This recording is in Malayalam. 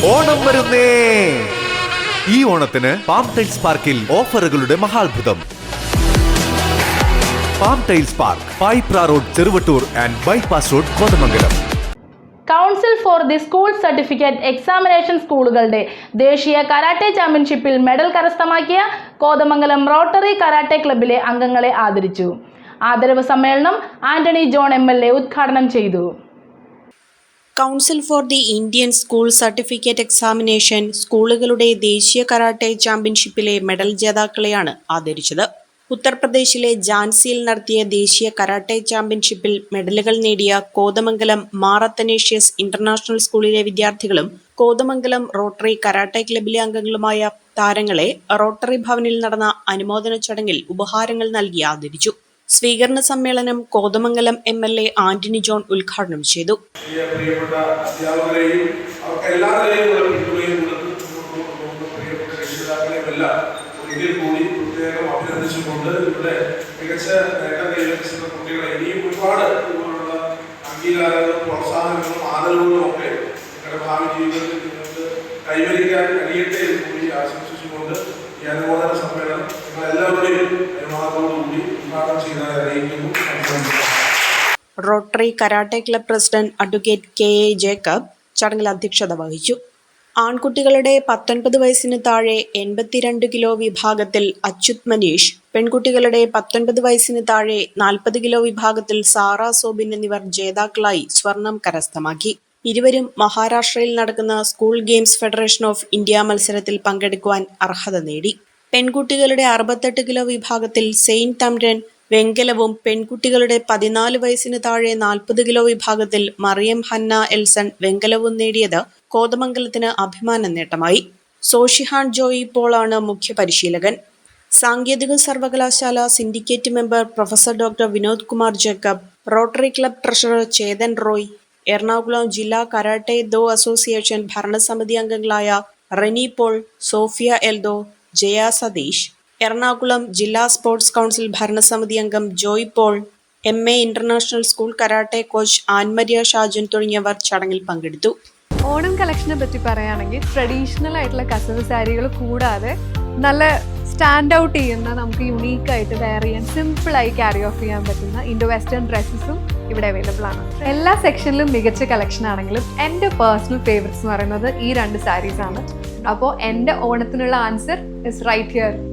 ഓണം വരുന്നേ. ഈ ഓണത്തിന് പാം ടൈൽസ് പാർക്കിൽ ഓഫറുകളുടെ മഹാത്ഭുതം. Palm tiles park Payipra road Cheruvattoor and bypass road Kothamangalam council for the school certificate examination സ്കൂളുകളുടെ ദേശീയ കരാട്ടെ ചാമ്പ്യൻഷിപ്പിൽ മെഡൽ കരസ്ഥമാക്കിയ കോതമംഗലം റോട്ടറി കരാട്ടെ ക്ലബിലെ അംഗങ്ങളെ ആദരിച്ചു. ആദരവ് സമ്മേളനം ആന്റണി ജോൺ എം ഉദ്ഘാടനം ചെയ്തു. Council for the Indian school certificate examination സ്കൂളുകളുടെ ദേശീയ കരാട്ടെ ചാമ്പ്യൻഷിപ്പിലെ മെഡൽ ജേതാക്കളെയാണ് ആദരിച്ചത്. ഉത്തർപ്രദേശിലെ ജാൻസിയിൽ നടത്തിയ ദേശീയ കരാട്ടെ ചാമ്പ്യൻഷിപ്പിൽ മെഡലുകൾ നേടിയ കോതമംഗലം മാറത്തനേഷ്യസ് ഇന്റർനാഷണൽ സ്കൂളിലെ വിദ്യാർത്ഥികളും കോതമംഗലം റോട്ടറി കരാട്ടെ ക്ലബിലെ അംഗങ്ങളുമായ താരങ്ങളെ റോട്ടറി ഭവനിൽ നടന്ന അനുമോദന ചടങ്ങിൽ ഉപഹാരങ്ങൾ നൽകി ആദരിച്ചു. സ്വീകരണ സമ്മേളനം Kothamangalam M L A Antony John ഉദ്ഘാടനം ചെയ്തു. പ്രോത്സാഹനങ്ങളും ആദരവുകളും ഒക്കെ കൈവരിക്കാൻ കഴിയട്ടെ എന്ന് കൂടി ആശംസിച്ചുകൊണ്ട് ഈ അനുമോദന സമ്മേളനം നിങ്ങളെല്ലാവരുടെയും അനുവാദത്തോടുകൂടി rotary karate club president advocate K A Jacob ചടങ്ങിൽ അധ്യക്ഷത വഹിച്ചു. ആൺകുട്ടികളുടെ പത്തൊൻപത് വയസ്സിന് താഴെ എൺപത്തിരണ്ട് കിലോ വിഭാഗത്തിൽ അച്യുത് മനീഷ് പെൺകുട്ടികളുടെ പത്തൊൻപത് വയസ്സിന് താഴെ നാൽപ്പത് കിലോ വിഭാഗത്തിൽ സാറ സോബിൻ എന്നിവർ ജേതാക്കളായി സ്വർണം കരസ്ഥമാക്കി. ഇരുവരും മഹാരാഷ്ട്രയിൽ നടക്കുന്ന school games federation of India മത്സരത്തിൽ പങ്കെടുക്കുവാൻ അർഹത നേടി. പെൺകുട്ടികളുടെ അറുപത്തെട്ട് കിലോ വിഭാഗത്തിൽ സെയിൻ തമ്രൻ വെങ്കലവും പെൺകുട്ടികളുടെ പതിനാല് വയസ്സിന് താഴെ നാൽപ്പത് കിലോ വിഭാഗത്തിൽ മറിയം ഹന്ന എൽസൺ വെങ്കലവും നേടിയത് കോതമംഗലത്തിന് അഭിമാന നേട്ടമായി. സോഷിഹാൻ ജോയി പോളാണ് മുഖ്യ പരിശീലകൻ. സാങ്കേതിക സർവകലാശാല syndicate member professor doctor Vinod Kumar Jacob rotary club treasurer Chetan Roy Ernakulam ജില്ലാ കരാട്ടെ ദോ അസോസിയേഷൻ ഭരണസമിതി അംഗങ്ങളായ റെനി പോൾ സോഫിയ എൽദോ ജയ സതീഷ് എറണാകുളം ജില്ലാ സ്പോർട്സ് കൗൺസിൽ ഭരണസമിതി അംഗം Joy Paul M A international school karate coach Annmaria Shajun തുടങ്ങിയവർ ചടങ്ങിൽ പങ്കെടുത്തു. ഓണം കളക്ഷനെ പറ്റി പറയുകയാണെങ്കിൽ ട്രഡീഷണൽ ആയിട്ടുള്ള കസവ് സാരികൾ കൂടാതെ നല്ല സ്റ്റാൻഡ് ഔട്ട് ചെയ്യുന്ന നമുക്ക് യുണീക്ക് ആയിട്ട് വെയർ ചെയ്യാൻ സിമ്പിളായി ക്യാരി ഓഫ് ചെയ്യാൻ പറ്റുന്ന ഇൻഡോ വെസ്റ്റേൺ ഡ്രസ്സസും ഇവിടെ അവൈലബിൾ ആണ്. എല്ലാ സെക്ഷനിലും മികച്ച കളക്ഷൻ ആണെങ്കിലും എന്റെ പേഴ്സണൽ ഫേവറേറ്റ്സ് എന്ന് പറയുന്നത് ഈ രണ്ട് സാരീസ് ആണ്. അപ്പോൾ എന്റെ ഓണത്തിനുള്ള ആൻസർ ഇസ് റൈറ്റ് ഹിയർ